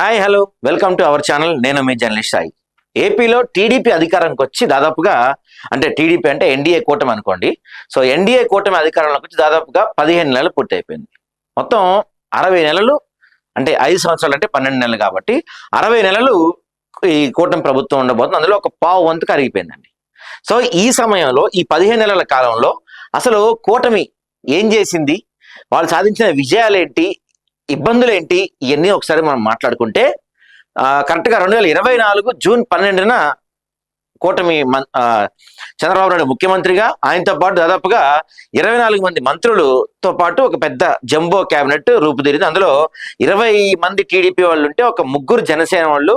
Hi hello. Welcome to our channel. నేను మీ journalist Sai. ఏపీలో టీడీపీ అధికారానికి వచ్చి దాదాపుగా అంటే టీడీపీ అంటే ఎన్డీఏ కూటమి అనుకోండి. సో ఎన్డీఏ కూటమి అధికారంలోకి వచ్చి దాదాపుగా పదిహేను నెలలు పూర్తి అయిపోయింది మొత్తం అరవై నెలలు అంటే ఐదు సంవత్సరాలు అంటే పన్నెండు నెలలు కాబట్టి అరవై నెలలు ఈ కూటమి ప్రభుత్వం ఉండబోతుంది. అందులో ఒక పావు వంతు కరిగిపోయిందండి. సో ఈ సమయంలో ఈ పదిహేను నెలల కాలంలో అసలు కూటమి ఏం చేసింది? వాళ్ళు సాధించిన విజయాలు ఏంటి ఇబ్బందులు ఏంటి ఇవన్నీ ఒకసారి మనం మాట్లాడుకుంటే కరెక్ట్గా రెండు వేల ఇరవై నాలుగు జూన్ పన్నెండున కూటమి మన్- చంద్రబాబు నాయుడు ముఖ్యమంత్రిగా ఆయనతో పాటు దాదాపుగా ఇరవై నాలుగు మంది మంత్రులతో పాటు ఒక పెద్ద జంబో క్యాబినెట్ రూపుదిరింది. అందులో ఇరవై మంది టీడీపీ వాళ్ళు ఉంటే ఒక ముగ్గురు జనసేన వాళ్ళు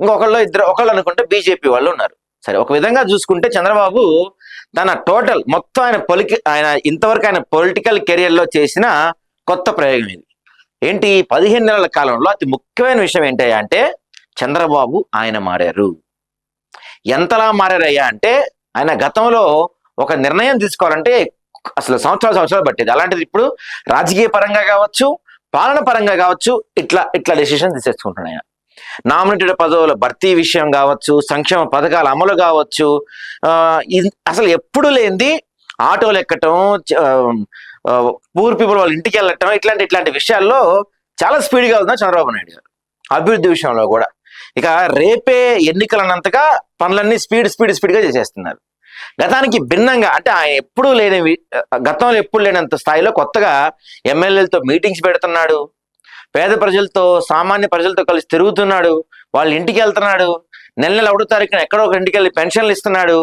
ఇంకొకళ్ళు ఇద్దరు ఒకళ్ళు అనుకుంటే బీజేపీ వాళ్ళు ఉన్నారు. సరే ఒక విధంగా చూసుకుంటే చంద్రబాబు తన టోటల్ మొత్తం ఆయన పొలికి ఆయన ఇంతవరకు ఆయన పొలిటికల్ కెరియర్లో చేసిన కొత్త ప్రయోగం ఇది. ఏంటి? పదిహేను నెలల కాలంలో అతి ముఖ్యమైన విషయం ఏంటయ్యా అంటే చంద్రబాబు ఆయన మారారు. ఎంతలా మారారయ్యా అంటే ఆయన గతంలో ఒక నిర్ణయం తీసుకోవాలంటే అసలు సంవత్సరాలు సంవత్సరాలు పట్టేది. అలాంటిది ఇప్పుడు రాజకీయ పరంగా కావచ్చు పాలన పరంగా కావచ్చు ఇట్లా ఇట్లా డెసిషన్ తీసేసుకుంటున్నాయి. ఆయన నామినేటెడ్ పదవుల భర్తీ విషయం కావచ్చు సంక్షేమ పథకాల అమలు కావచ్చు ఆ, అసలు ఎప్పుడు లేనిది ఆటోలు ఎక్కటం పూర్ పీపుల్ వాళ్ళ ఇంటికి వెళ్ళటం ఇట్లాంటి ఇట్లాంటి విషయాల్లో చాలా స్పీడ్గా ఉందా చంద్రబాబు నాయుడు గారు. అభివృద్ధి విషయంలో కూడా. ఇక రేపే ఎన్నికలు అన్నంతగా పనులన్నీ స్పీడ్ స్పీడ్ స్పీడ్గా చేసేస్తున్నారు. గతానికి భిన్నంగా అంటే ఆయన ఎప్పుడూ లేని గతంలో ఎప్పుడు లేనంత స్థాయిలో కొత్తగా ఎమ్మెల్యేలతో మీటింగ్స్ పెడుతున్నాడు. పేద ప్రజలతో సామాన్య ప్రజలతో కలిసి తిరుగుతున్నాడు. వాళ్ళ ఇంటికి వెళ్తున్నాడు. నెల నెల ఒకటో తారీఖున ఎక్కడో ఒక ఇంటికి వెళ్ళి పెన్షన్లు ఇస్తున్నాడు.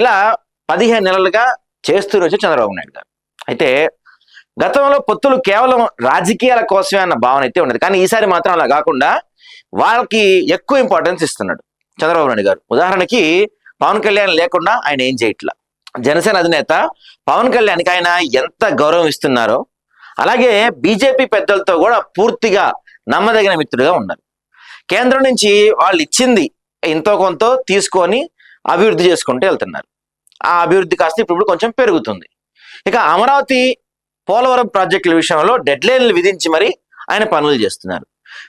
ఇలా పదిహేను నెలలుగా చేస్తూ వచ్చి చంద్రబాబు నాయుడు గారు. అయితే గతంలో పొత్తులు కేవలం రాజకీయాల కోసమే అన్న భావన అయితే ఉన్నది. కానీ ఈసారి మాత్రం అలా కాకుండా వాళ్ళకి ఎక్కువ ఇంపార్టెన్స్ ఇస్తున్నాడు చంద్రబాబు నాయుడు గారు. ఉదాహరణకి పవన్ కళ్యాణ్ లేకుండా ఆయన ఏం చేయట్లా? జనసేన అధినేత పవన్ కళ్యాణ్కి ఆయన ఎంత గౌరవం ఇస్తున్నారో అలాగే బీజేపీ పెద్దలతో కూడా పూర్తిగా నమ్మదగిన మిత్రుడుగా ఉన్నారు. కేంద్రం నుంచి వాళ్ళు ఇచ్చింది ఎంతో కొంత తీసుకొని అభివృద్ధి చేసుకుంటూ వెళ్తున్నారు. ఆ అభివృద్ధి కాస్త ఇప్పుడు కొంచెం పెరుగుతుంది. ఇక అమరావతి పోలవరం ప్రాజెక్టుల విషయంలో డెడ్లైన్లు విధించి మరి ఆయన పనులు చేస్తున్నారు.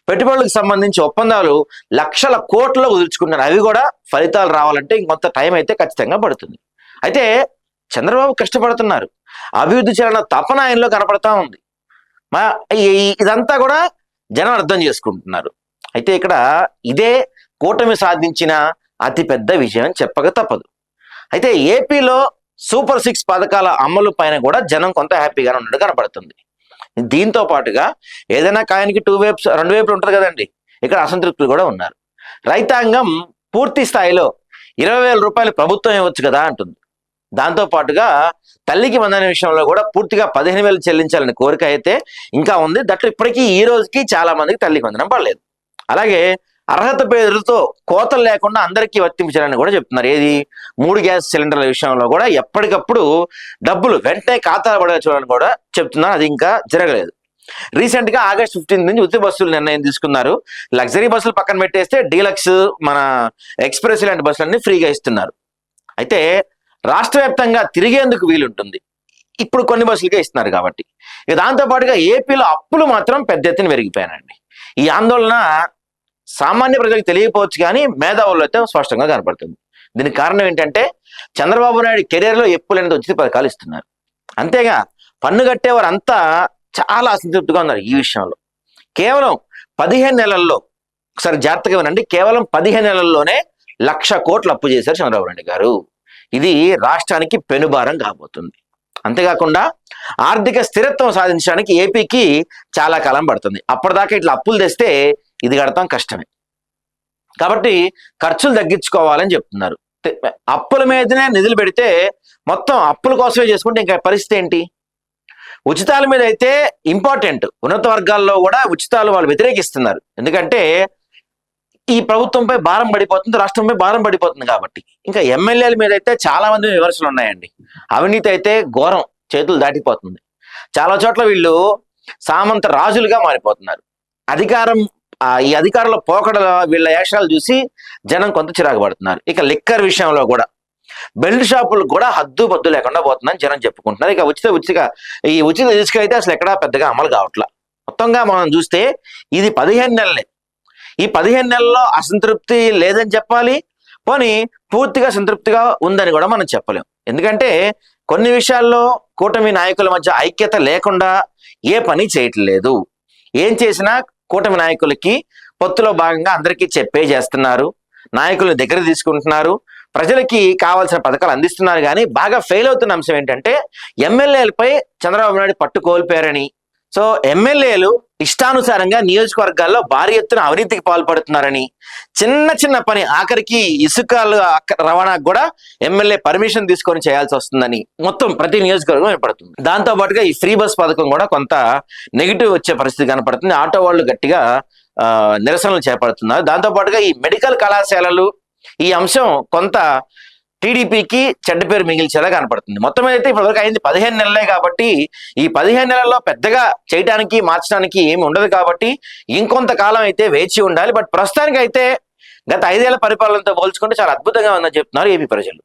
పెట్టుబడులకు సంబంధించి ఒప్పందాలు లక్షల కోట్లలో కుదుర్చుకున్నారు. అవి కూడా ఫలితాలు రావాలంటే ఇంకొంత టైం అయితే ఖచ్చితంగా పడుతుంది. అయితే చంద్రబాబు కష్టపడుతున్నారు. అభివృద్ధి చేయాలన్న తపన ఆయనలో కనపడతా ఉంది. మా ఇదంతా కూడా జనం అర్థం చేసుకుంటున్నారు. అయితే ఇక్కడ ఇదే కూటమి సాధించిన అతిపెద్ద విజయం చెప్పక తప్పదు. అయితే ఏపీలో సూపర్ సిక్స్ పథకాల అమలు పైన కూడా జనం కొంత హ్యాపీగానే ఉన్నట్టు కనబడుతుంది. దీంతో పాటుగా ఏదైనా కాయానికి టూ వేప్స్ రెండు వైపులు ఉంటుంది కదండి. ఇక్కడ అసంతృప్తులు కూడా ఉన్నారు. రైతాంగం పూర్తి స్థాయిలో ఇరవై వేల రూపాయలు ప్రభుత్వం ఇవ్వచ్చు కదా అంటుంది. దాంతో పాటుగా తల్లికి వందన విషయంలో కూడా పూర్తిగా పదిహేను వేలు చెల్లించాలనే కోరిక అయితే ఇంకా ఉంది. దట్లు ఇప్పటికీ ఈ రోజుకి చాలా మందికి తల్లికి వందనం పడలేదు. అలాగే అర్హత పేరుతో కోతలు లేకుండా అందరికీ వర్తించాలని కూడా చెప్తున్నారు. ఏది? మూడు గ్యాస్ సిలిండర్ల విషయంలో కూడా ఎప్పటికప్పుడు డబ్బులు వెంటనే ఖాతా పడే కూడా చెప్తున్నారు. అది ఇంకా జరగలేదు. రీసెంట్గా ఆగస్ట్ ఫిఫ్టీన్ నుంచి ఉత్తి బస్సులు నిర్ణయం తీసుకున్నారు. లగ్జరీ బస్సులు పక్కన పెట్టేస్తే డీలక్స్ మన ఎక్స్ప్రెస్ ఇలాంటి బస్సులన్నీ ఫ్రీగా ఇస్తున్నారు. అయితే రాష్ట్ర వ్యాప్తంగా తిరిగేందుకు వీలుంటుంది. ఇప్పుడు కొన్ని బస్సులుగా ఇస్తున్నారు కాబట్టి. ఇక దాంతో పాటుగా ఏపీలో అప్పులు మాత్రం పెద్ద ఎత్తున పెరిగిపోయానండి ఈ ఆందోళన సామాన్య ప్రజలకు తెలియకపోవచ్చు కానీ మేధావుల్లో అయితే స్పష్టంగా కనపడుతుంది. దీనికి కారణం ఏంటంటే చంద్రబాబు నాయుడు కెరీర్లో ఎప్పుడు అనేది ఉచిత పథకాలు ఇస్తున్నారు. అంతేగా పన్ను కట్టేవారు అంతా చాలా అసంతృప్తిగా ఉన్నారు ఈ విషయంలో. కేవలం పదిహేను నెలల్లో ఒకసారి జాగ్రత్తగా వినండి కేవలం పదిహేను నెలల్లోనే లక్ష కోట్లు అప్పు చేశారు చంద్రబాబు నాయుడు గారు. ఇది రాష్ట్రానికి పెనుభారం కాబోతుంది. అంతేకాకుండా ఆర్థిక స్థిరత్వం సాధించడానికి ఏపీకి చాలా కాలం పడుతుంది. అప్పటిదాకా ఇట్లా అప్పులు తెస్తే ఇది కడతాం కష్టమే. కాబట్టి ఖర్చులు తగ్గించుకోవాలని చెప్తున్నారు. అప్పుల మీదనే నిధులు పెడితే మొత్తం అప్పుల కోసమే చేసుకుంటే ఇంకా పరిస్థితి ఏంటి? ఉచితాల మీద అయితే ఇంపార్టెంట్. ఉన్నత వర్గాల్లో కూడా ఉచితాలు వాళ్ళు వ్యతిరేకిస్తున్నారు. ఎందుకంటే ఈ ప్రభుత్వంపై భారం పడిపోతుంది రాష్ట్రంపై భారం పడిపోతుంది కాబట్టి. ఇంకా ఎమ్మెల్యేల మీద అయితే చాలా మంది విమర్శలు ఉన్నాయండి. అవినీతి అయితే ఘోరం చేతులు దాటిపోతుంది. చాలా చోట్ల వీళ్ళు సామంత రాజులుగా మారిపోతున్నారు. అధికారం ఈ అధికారుల పోకడల వీళ్ళ వేషాలు చూసి జనం కొంత చిరాకు పడుతున్నారు. ఇక లిక్కర్ విషయంలో కూడా బెల్ట్ షాపులు కూడా హద్దు పద్దు లేకుండా పోతుందని జనం చెప్పుకుంటున్నారు. ఇక ఉచిత ఉచితగా ఈ ఉచిత ఇసుక అయితే అసలు ఎక్కడా పెద్దగా అమలు కావట్లా. మొత్తంగా మనం చూస్తే ఇది పదిహేను నెలలే. ఈ పదిహేను నెలల్లో అసంతృప్తి లేదని చెప్పాలి పోనీ పూర్తిగా సంతృప్తిగా ఉందని కూడా మనం చెప్పలేం. ఎందుకంటే కొన్ని విషయాల్లో కూటమి నాయకుల మధ్య ఐక్యత లేకుండా ఏ పని చేయట్లేదు. ఏం చేసినా కూటమి నాయకులకి పొత్తులో భాగంగా అందరికీ చెప్పే చేస్తున్నారు. నాయకులను దగ్గర తీసుకుంటున్నారు. ప్రజలకి కావాల్సిన పథకాలు అందిస్తున్నారు. కానీ బాగా ఫెయిల్ అవుతున్న అంశం ఏంటంటే ఎమ్మెల్యేలపై చంద్రబాబు నాయుడు పట్టు కోల్పోయారని. సో ఎమ్మెల్యేలు ఇష్టానుసారంగా నియోజకవర్గాల్లో భారీ ఎత్తున అవినీతికి పాల్పడుతున్నారని. చిన్న చిన్న పని ఆఖరికి ఇసుకలు అక్క- రవాణాకు కూడా ఎమ్మెల్యే పర్మిషన్ తీసుకొని చేయాల్సి వస్తుందని మొత్తం ప్రతి నియోజకవర్గం ఏర్పడుతుంది. దాంతో పాటుగా ఈ ఫ్రీ బస్ పథకం కూడా కొంత నెగిటివ్ వచ్చే పరిస్థితి కనపడుతుంది. ఆటో వాళ్ళు గట్టిగా నిరసనలు చేపడుతున్నారు. దాంతో పాటుగా ఈ మెడికల్ కళాశాలలు ఈ అంశం కొంత టీడీపీకి చెడ్డ పేరు మిగిల్చేలా కనపడుతుంది. మొత్తం అయితే ఇప్పటివరకు అయింది పదిహేను నెలలే కాబట్టి ఈ పదిహేను నెలల్లో పెద్దగా చేయడానికి మార్చడానికి ఏమి ఉండదు కాబట్టి ఇంకొంతకాలం అయితే వేచి ఉండాలి. బట్ ప్రస్తుతానికి అయితే గత ఐదేళ్ళ పరిపాలనతో పోల్చుకుంటే చాలా అద్భుతంగా ఉందని చెప్తున్నారు ఏపీ ప్రజలు.